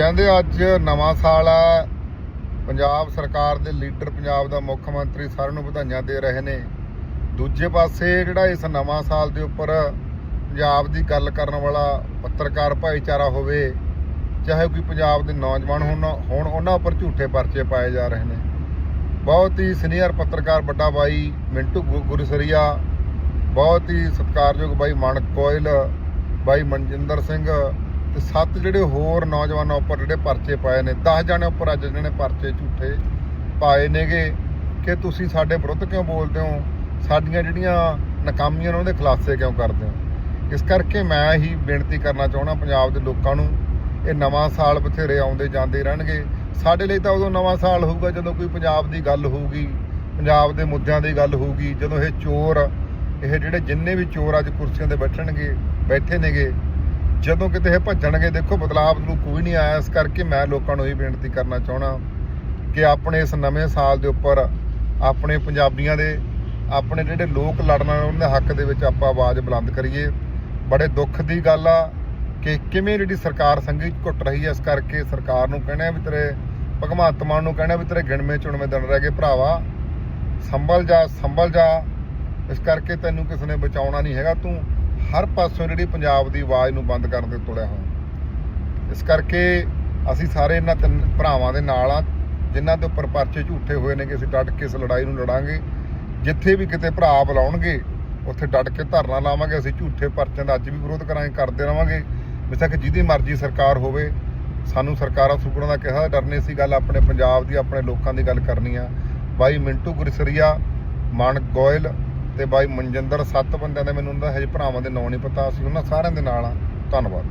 ਕਹਿੰਦੇ ਅੱਜ ਨਵਾਂ ਸਾਲ ਆ। ਪੰਜਾਬ ਸਰਕਾਰ ਦੇ ਲੀਡਰ ਪੰਜਾਬ ਦਾ ਮੁੱਖ ਮੰਤਰੀ ਸਾਰਿਆਂ ਨੂੰ ਵਧਾਈਆਂ ਦੇ ਰਹੇ ਨੇ। ਦੂਜੇ ਪਾਸੇ ਜਿਹੜਾ ਇਸ ਨਵਾਂ ਸਾਲ ਦੇ ਉੱਪਰ ਪੰਜਾਬ ਦੀ ਗੱਲ ਕਰਨ ਵਾਲਾ ਪੱਤਰਕਾਰ ਭਾਈਚਾਰਾ ਹੋਵੇ, ਚਾਹੇ ਕੋਈ ਪੰਜਾਬ ਦੇ ਨੌਜਵਾਨ ਹੋਣ, ਹੁਣ, ਉਹਨਾਂ ਉੱਪਰ ਝੂਠੇ ਪਰਚੇ ਪਾਏ ਜਾ ਰਹੇ ਨੇ। ਬਹੁਤ ਹੀ ਸੀਨੀਅਰ ਪੱਤਰਕਾਰ ਵੱਡਾ ਬਾਈ ਮਿੰਟੂ ਗੁ- ਗੁਰਸਰੀਆ, ਬਹੁਤ ਹੀ ਸਤਿਕਾਰਯੋਗ ਬਾਈ ਮਾਨਕ ਕੋਇਲ ਬਾਈ ਮਨਜਿੰਦਰ ਸਿੰਘ ਤੇ ਸੱਤ ਜਿਹੜੇ ਹੋਰ ਨੌਜਵਾਨਾਂ ਉੱਪਰ ਜਿਹੜੇ ਪਰਚੇ ਪਾਏ ਨੇ 10 ਜਣੇ ਉੱਪਰ ਅੱਜ ਜਿਹੜੇ ਨੇ ਪਰਚੇ ਝੂਠੇ ਪਾਏ ਨੇਗੇ। ਕਿ ਤੁਸੀਂ ਸਾਡੇ ਵਿਰੁੱਧ ਕਿਉਂ ਬੋਲਦੇ ਹੋ? ਸਾਡੀਆਂ ਜਿਹੜੀਆਂ ਨਾਕਾਮੀਆਂ ਨੇ ਉਹਦੇ ਖੁਲਾਸੇ ਕਿਉਂ ਕਰਦੇ ਹੋ? ਇਸ ਕਰਕੇ ਮੈਂ ਹੀ ਬੇਨਤੀ ਕਰਨਾ ਚਾਹੁੰਦਾ ਪੰਜਾਬ ਦੇ ਲੋਕਾਂ ਨੂੰ, ਇਹ ਨਵਾਂ ਸਾਲ ਬਥੇਰੇ ਆਉਂਦੇ ਜਾਂਦੇ ਰਹਿਣਗੇ। ਸਾਡੇ ਲਈ ਤਾਂ ਉਦੋਂ ਨਵਾਂ ਸਾਲ ਹੋਊਗਾ ਜਦੋਂ ਕੋਈ ਪੰਜਾਬ ਦੀ ਗੱਲ ਹੋਊਗੀ, ਪੰਜਾਬ ਦੇ ਮੁੱਦਿਆਂ ਦੀ ਗੱਲ ਹੋਊਗੀ, ਜਦੋਂ ਇਹ ਚੋਰ, ਇਹ ਜਿਹੜੇ ਜਿੰਨੇ ਵੀ ਚੋਰ ਅੱਜ ਕੁਰਸੀਆਂ ਤੇ ਬੈਠਣਗੇ, ਬੈਠੇ ਨੇਗੇ ਜਦੋਂ ਕਿਤੇ ਇਹ ਭੱਜਣਗੇ, ਦੇਖੋ ਬਦਲਾਅ ਨੂੰ ਕੋਈ ਨਹੀਂ ਆਇਆ। ਇਸ ਕਰਕੇ ਮੈਂ ਲੋਕਾਂ ਨੂੰ ਇਹ ਬੇਨਤੀ ਕਰਨਾ ਚਾਹਣਾ ਕਿ ਆਪਣੇ ਇਸ ਨਵੇਂ ਸਾਲ ਦੇ ਉੱਪਰ ਆਪਣੇ ਪੰਜਾਬੀਆਂ ਦੇ, ਆਪਣੇ ਜਿਹੜੇ ਲੋਕ ਲੜਨ ਵਾਲੇ, ਉਹਨਾਂ ਦੇ ਹੱਕ ਦੇ ਵਿੱਚ ਆਪਾਂ ਆਵਾਜ਼ ਬੁਲੰਦ ਕਰੀਏ। ਬੜੇ ਦੁੱਖ ਦੀ ਗੱਲ ਆ ਕਿ ਕਿਵੇਂ ਜਿਹੜੀ ਸਰਕਾਰ ਸੰਗੀ ਘੁੱਟ ਰਹੀ ਹੈ ਇਸ ਕਰਕੇ ਸਰਕਾਰ ਨੂੰ ਕਹਿਣਾ ਵੀ ਤੇਰੇ, ਭਗਵੰਤ ਮਾਨ ਨੂੰ ਕਹਿਣਾ ਵੀ ਤੇਰੇ ਗਿਣਵੇਂ ਚੁਣਵੇਂ ਦਿਨ ਰਹਿ ਗਏ ਭਰਾਵਾ। ਸੰਭਲ ਜਾ ਸੰਭਲ ਜਾ। ਇਸ ਕਰਕੇ ਤੈਨੂੰ ਕਿਸ ਨੇ ਬਚਾਉਣਾ ਨਹੀਂ ਹੈਗਾ। ਤੂੰ ਹਰ ਪਾਸੋਂ ਜਿਹੜੀ ਪੰਜਾਬ ਦੀ ਆਵਾਜ਼ ਨੂੰ ਬੰਦ ਕਰਨ ਦੇ ਤੁਲਿਆ ਹੋਇਆ। ਇਸ ਕਰਕੇ ਅਸੀਂ ਸਾਰੇ ਇਹਨਾਂ ਤਿੰਨ ਭਰਾਵਾਂ ਦੇ ਨਾਲ ਆ ਜਿਨ੍ਹਾਂ ਦੇ ਉੱਪਰ ਪਰਚੇ ਝੂਠੇ ਹੋਏ ਨੇ ਕਿ ਅਸੀਂ ਡਟ ਕੇ ਇਸ ਲੜਾਈ ਨੂੰ ਲੜਾਂਗੇ। ਜਿੱਥੇ ਵੀ ਕਿਤੇ ਭਰਾ ਬੁਲਾਉਣਗੇ, ਉੱਥੇ ਡਟ ਕੇ ਧਰਨਾ ਲਾਵਾਂਗੇ, ਅਸੀਂ ਝੂਠੇ ਪਰਚਿਆਂ ਦਾ ਅੱਜ ਵੀ ਵਿਰੋਧ ਕਰਾਂਗੇ, ਕਰਦੇ ਰਵਾਂਗੇ। ਬੇਸ਼ੱਕ ਜਿਹਦੀ ਮਰਜ਼ੀ ਸਰਕਾਰ ਹੋਵੇ, ਸਾਨੂੰ ਸਰਕਾਰਾਂ ਸੁਪਰਾਂ ਦਾ ਕਿਹਾ, ਡਰਨੇ ਸੀ ਗੱਲ ਆਪਣੇ ਪੰਜਾਬ ਦੀ, ਆਪਣੇ ਲੋਕਾਂ ਦੀ ਗੱਲ ਕਰਨੀ ਆ। ਬਾਈ ਮਿੰਟੂ ਗੁਰਸਰੀਆ ਮਾਨਕ ਗੋਇਲ ਤੇ ਬਾਈ ਮਨਜਿੰਦਰ, ਸੱਤ ਬੰਦਿਆਂ ਦਾ ਮੈਨੂੰ ਉਹਨਾਂ ਦਾ ਹਜੇ ਭਰਾਵਾਂ ਦੇ ਨਾਂ ਨਹੀਂ ਪਤਾ, ਅਸੀਂ ਉਹਨਾਂ ਸਾਰਿਆਂ ਦੇ ਨਾਲ ਆ। ਧੰਨਵਾਦ।